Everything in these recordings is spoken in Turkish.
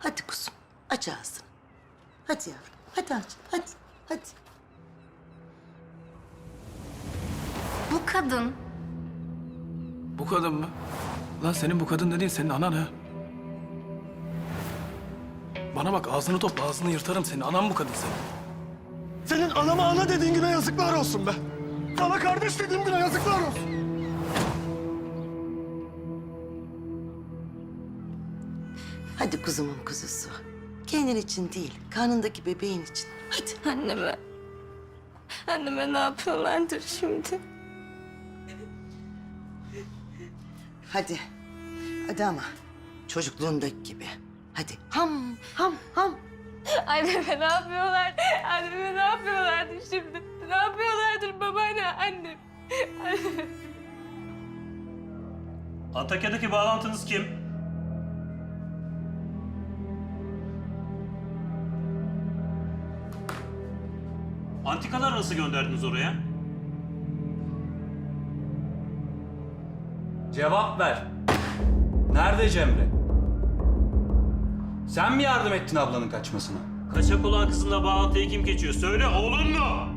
Hadi kuzum aç ağzını. Hadi yavrum hadi aç hadi hadi. Bu kadın Bu kadın mı? Lan senin bu kadın dediğin senin anan ha. Bana bak ağzını topla ağzını yırtarım senin. Anan bu kadın senin. Senin anama ana dediğin güne yazıklar olsun be. Sana kardeş dediğim güne yazıklar olsun. Hadi kuzumun kuzusu. Kendin için değil karnındaki bebeğin için. Hadi. anneme. Anneme ne yapıyorlardır şimdi? Hadi. Hadi ama çocukluğundaki gibi. Hadi ham ham ham. Anneme ne yapıyorlar? Anneme ne yapıyorlardır şimdi? Ne yapıyorlardır babaanne annem? Antakya'daki bağlantınız kim? Antikalar nasıl gönderdiniz oraya? Cevap ver. Nerede Cemre? Sen mi yardım ettin ablanın kaçmasına? Kaçak olan kızınla bağlantıyı kim geçiyor? Söyle oğlun mu?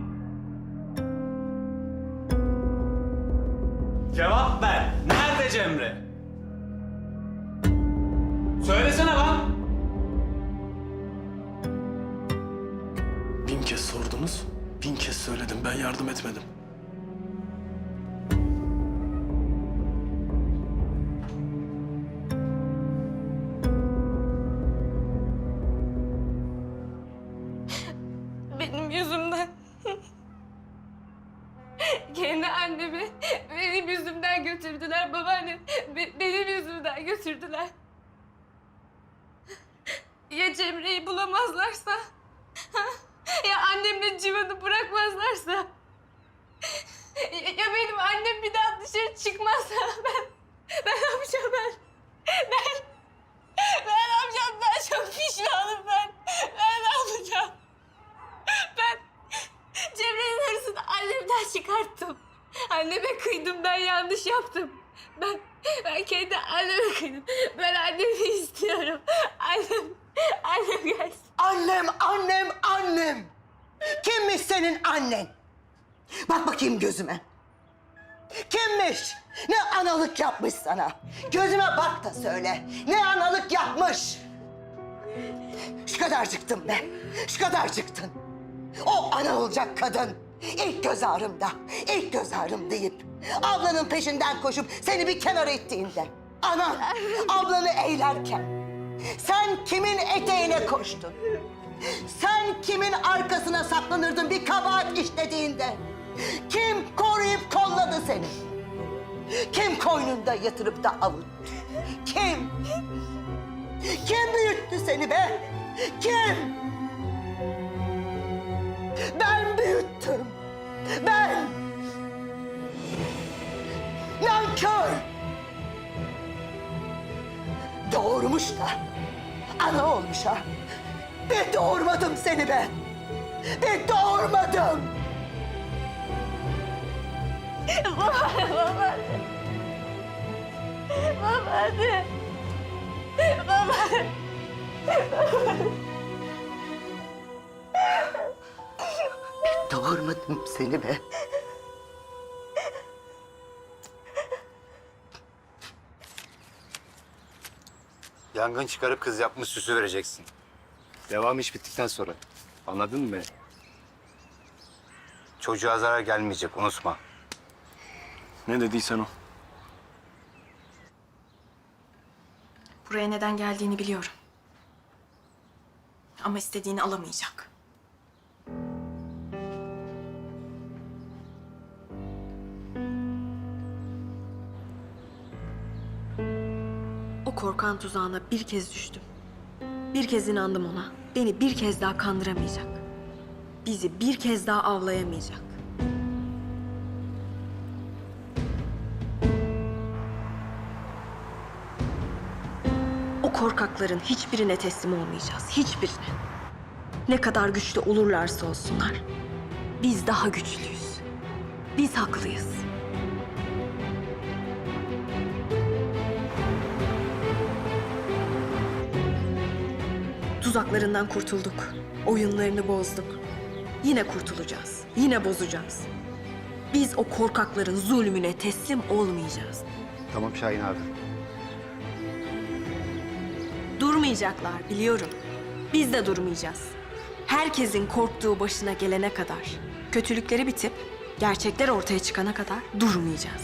Cevap ver. Nerede Cemre? Söylesene lan. Bin kez sordunuz. Bin kez söyledim ben yardım etmedim. Benim yüzümden. Kendi annemi benim yüzümden götürdüler. Babaannem be- benim yüzümden götürdüler. Ya Cemre'yi bulamazlarsa? ha? Ya annemle Civan'ı bırakmazlarsa? Ya benim annem bir daha dışarı çıkmazsa ben... Ben ne yapacağım ben? Ben... Ben ne yapacağım? Ben çok pişmanım ben. Ben ne yapacağım? Ben Cemre'nin hırsını annemden çıkarttım. Anneme kıydım, ben yanlış yaptım. Ben, ben kendi anneme kıydım. Ben annemi istiyorum. Annem, annem gelsin. Annem annem. Kimmiş senin annen? Bak bakayım gözüme. Kimmiş? Ne analık yapmış sana? Gözüme bak da söyle. Ne analık yapmış? Şu kadarcıktın be. Şu kadarcıktın. O ana olacak kadın. ilk göz ağrımda, ilk göz ağrım deyip ablanın peşinden koşup seni bir kenara ittiğinde. Anan ablanı eğlerken sen kimin eteğine koştun? Sen kimin arkasına saklanırdın bir kabahat işlediğinde? Kim koruyup kolladı seni? Kim koynunda yatırıp da avuttu? Kim? Kim büyüttü seni be? Kim? Ben büyüttüm. Ben. Nankör. Doğurmuş da ana olmuş ha. Ben doğurmadım seni be. Ben doğurmadım. Babaanne. Babaanne. Babaanne. Doğurmadım seni be. Yangın çıkarıp kız yapmış süsü vereceksin. Devam iş bittikten sonra. Anladın mı beni? Çocuğa zarar gelmeyecek unutma. Ne dediysen o. Buraya neden geldiğini biliyorum. Ama istediğini alamayacak. O korkan tuzağına bir kez düştüm. Bir kez inandım ona. Beni bir kez daha kandıramayacak. Bizi bir kez daha avlayamayacak. O korkakların hiçbirine teslim olmayacağız. Hiçbirine. Ne kadar güçlü olurlarsa olsunlar. Biz daha güçlüyüz. Biz haklıyız. Tuzaklarından kurtulduk. Oyunlarını bozduk. Yine kurtulacağız. Yine bozacağız. Biz o korkakların zulmüne teslim olmayacağız. Tamam Şahin abi. Durmayacaklar biliyorum. Biz de durmayacağız. Herkesin korktuğu başına gelene kadar, kötülükleri bitip gerçekler ortaya çıkana kadar durmayacağız.